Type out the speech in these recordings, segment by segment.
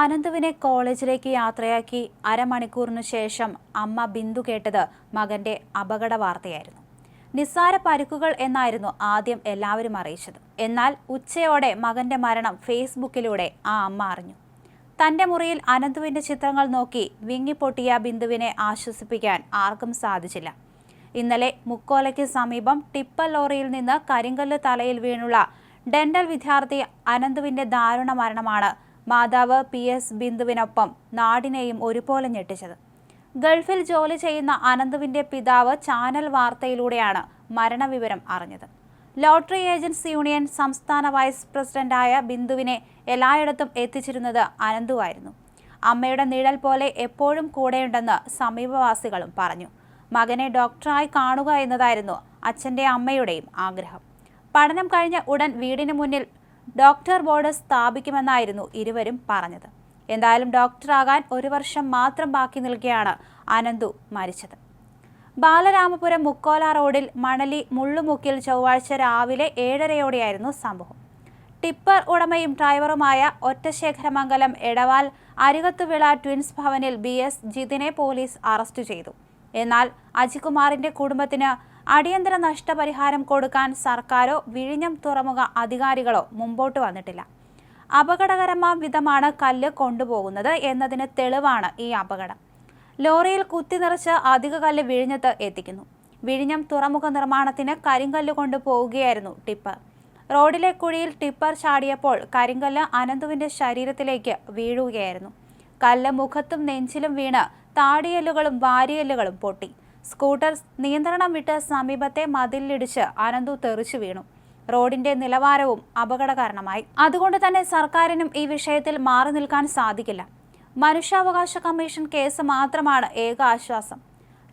അനന്തുവിനെ കോളേജിലേക്ക് യാത്രയാക്കി അരമണിക്കൂറിനു ശേഷം അമ്മ ബിന്ദു കേട്ടത് മകന്റെ അപകട വാർത്തയായിരുന്നു നിസ്സാര പരുക്കുകൾ എന്നായിരുന്നു ആദ്യം എല്ലാവരും അറിയിച്ചത്. എന്നാൽ ഉച്ചയോടെ മകന്റെ മരണം ഫേസ്ബുക്കിലൂടെ ആ അമ്മ അറിഞ്ഞു. തന്റെ മുറിയിൽ അനന്തുവിന്റെ ചിത്രങ്ങൾ നോക്കി വിങ്ങിപ്പൊട്ടിയ ബിന്ദുവിനെ ആശ്വസിപ്പിക്കാൻ ആർക്കും സാധിച്ചില്ല. ഇന്നലെ മുക്കോലയ്ക്ക് സമീപം ടിപ്പർ ലോറിയിൽ നിന്ന് കരിങ്കല്ല് തലയിൽ വീണുള്ള ഡെന്റൽ വിദ്യാർത്ഥി അനന്തുവിന്റെ ദാരുണ മരണമാണ് മാതാവ് പി എസ് ബിന്ദുവിനൊപ്പം നാടിനെയും ഒരുപോലെ ഞെട്ടിച്ചത്. ഗൾഫിൽ ജോലി ചെയ്യുന്ന അനന്തുവിന്റെ പിതാവ് ചാനൽ വാർത്തയിലൂടെയാണ് മരണവിവരം അറിഞ്ഞത്. ലോട്ടറി ഏജൻസി യൂണിയൻ സംസ്ഥാന വൈസ് പ്രസിഡന്റായ ബിന്ദുവിനെ എല്ലായിടത്തും എത്തിച്ചിരുന്നത് അനന്തുവായിരുന്നു. അമ്മയുടെ നിഴൽ പോലെ എപ്പോഴും കൂടെയുണ്ടെന്ന് സമീപവാസികളും പറഞ്ഞു. മകനെ ഡോക്ടറായി കാണുക എന്നതായിരുന്നു അച്ഛന്റെ അമ്മയുടെയും ആഗ്രഹം. പഠനം കഴിഞ്ഞ ഉടൻ വീടിന് മുന്നിൽ ഡോക്ടർ ബോർഡ് സ്ഥാപിക്കുമെന്നായിരുന്നു ഇരുവരും പറഞ്ഞത്. എന്തായാലും ഡോക്ടറാകാൻ ഒരു വർഷം മാത്രം ബാക്കി നിൽക്കെയാണ് അനന്തു മരിച്ചത്. ബാലരാമപുരം മുക്കോല റോഡിൽ മണലി മുള്ളുമുക്കിൽ ചൊവ്വാഴ്ച രാവിലെ ഏഴരയോടെയായിരുന്നു സംഭവം. ടിപ്പർ ഉടമയും ഡ്രൈവറുമായ ഒറ്റശേഖരമംഗലം എടവാൽ അരികത്തുവിള ട്വിൻസ് ഭവനിൽ ബി എസ് ജിതിനെ പോലീസ് അറസ്റ്റ് ചെയ്തു. എന്നാൽ അജികുമാറിന്റെ കുടുംബത്തിന് അടിയന്തര നഷ്ടപരിഹാരം കൊടുക്കാൻ സർക്കാരോ വിഴിഞ്ഞം തുറമുഖ അധികാരികളോ മുമ്പോട്ട് വന്നിട്ടില്ല. അപകടകരമാം വിധമാണ് കല്ല് കൊണ്ടുപോകുന്നത് എന്നതിന് തെളിവാണ് ഈ അപകടം. ലോറിയിൽ കുത്തി നിറച്ച് അധിക കല്ല് വിഴിഞ്ഞത്ത് എത്തിക്കുന്നു. വിഴിഞ്ഞം തുറമുഖ നിർമ്മാണത്തിന് കരിങ്കല്ല് കൊണ്ടുപോവുകയായിരുന്നു ടിപ്പർ. റോഡിലെ കുഴിയിൽ ടിപ്പർ ചാടിയപ്പോൾ കരിങ്കല്ല് അനന്തുവിന്റെ ശരീരത്തിലേക്ക് വീഴുകയായിരുന്നു. കല്ല് മുഖത്തും നെഞ്ചിലും വീണ് താടിയല്ലുകളും വാരിയല്ലുകളും പൊട്ടി. സ്കൂട്ടർ നിയന്ത്രണം വിട്ട് സമീപത്തെ മതിലിടിച്ച് അനന്തു തെറിച്ചു വീണു. റോഡിന്റെ നിലവാരവും അപകടകാരണമായി. അതുകൊണ്ട് തന്നെ സർക്കാരിനും ഈ വിഷയത്തിൽ മാറി നിൽക്കാൻ സാധിക്കില്ല. മനുഷ്യാവകാശ കമ്മീഷൻ കേസ് മാത്രമാണ് ഏക ആശ്വാസം.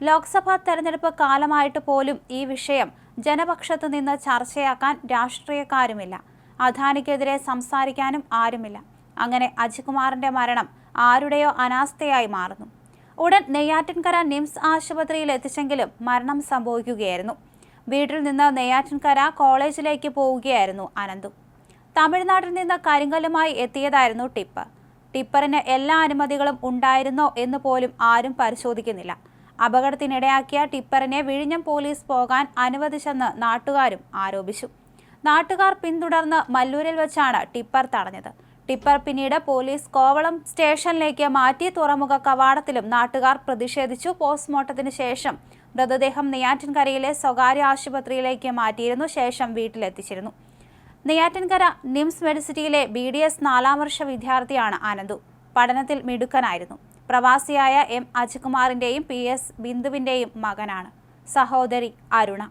ലോക്സഭാ തെരഞ്ഞെടുപ്പ് കാലമായിട്ട് പോലും ഈ വിഷയം ജനപക്ഷത്തു നിന്ന് ചർച്ചയാക്കാൻ രാഷ്ട്രീയക്കാരുമില്ല. അദാനിക്കെതിരെ സംസാരിക്കാനും ആരുമില്ല. അങ്ങനെ അജികുമാറിന്റെ മരണം ആരുടെയോ അനാസ്ഥയായി മാറുന്നു. ഉടൻ നെയ്യാറ്റിൻകര നിംസ് ആശുപത്രിയിൽ എത്തിച്ചെങ്കിലും മരണം സംഭവിക്കുകയായിരുന്നു. വീട്ടിൽ നിന്ന് നെയ്യാറ്റിൻകര കോളേജിലേക്ക് പോവുകയായിരുന്നു അനന്തു. തമിഴ്നാട്ടിൽ നിന്ന് കരിങ്കല്ലുമായി എത്തിയതായിരുന്നു ടിപ്പർ. ടിപ്പറിന് എല്ലാ അനുമതികളും ഉണ്ടായിരുന്നോ എന്ന് പോലും ആരും പരിശോധിക്കുന്നില്ല. അപകടത്തിനിടയാക്കിയ ടിപ്പറിനെ വിഴിഞ്ഞം പോലീസ് പോകാൻ അനുവദിച്ചെന്ന് നാട്ടുകാരും ആരോപിച്ചു. നാട്ടുകാർ പിന്തുടർന്ന് മല്ലൂരിൽ വെച്ചാണ് ടിപ്പർ തടഞ്ഞത്. ടിപ്പർ പിന്നീട് പോലീസ് കോവളം സ്റ്റേഷനിലേക്ക് മാറ്റി തുറമുഖ കവാടത്തിലും നാട്ടുകാർ പ്രതിഷേധിച്ചു പോസ്റ്റ്മോർട്ടത്തിന് ശേഷം മൃതദേഹം നെയ്യാറ്റിൻകരയിലെ സ്വകാര്യ ആശുപത്രിയിലേക്ക് മാറ്റിയിരുന്നു ശേഷം വീട്ടിലെത്തിച്ചിരുന്നു. നെയ്യാറ്റിൻകര നിംസ് മെഡിസിറ്റിയിലെ ബി ഡി എസ് നാലാം വർഷ വിദ്യാർത്ഥിയാണ് ആനന്ദു പഠനത്തിൽ മിടുക്കനായിരുന്നു. പ്രവാസിയായ എം അജികുമാറിന്റെയും പി എസ് ബിന്ദുവിന്റെയും മകനാണ്. സഹോദരി അരുണ.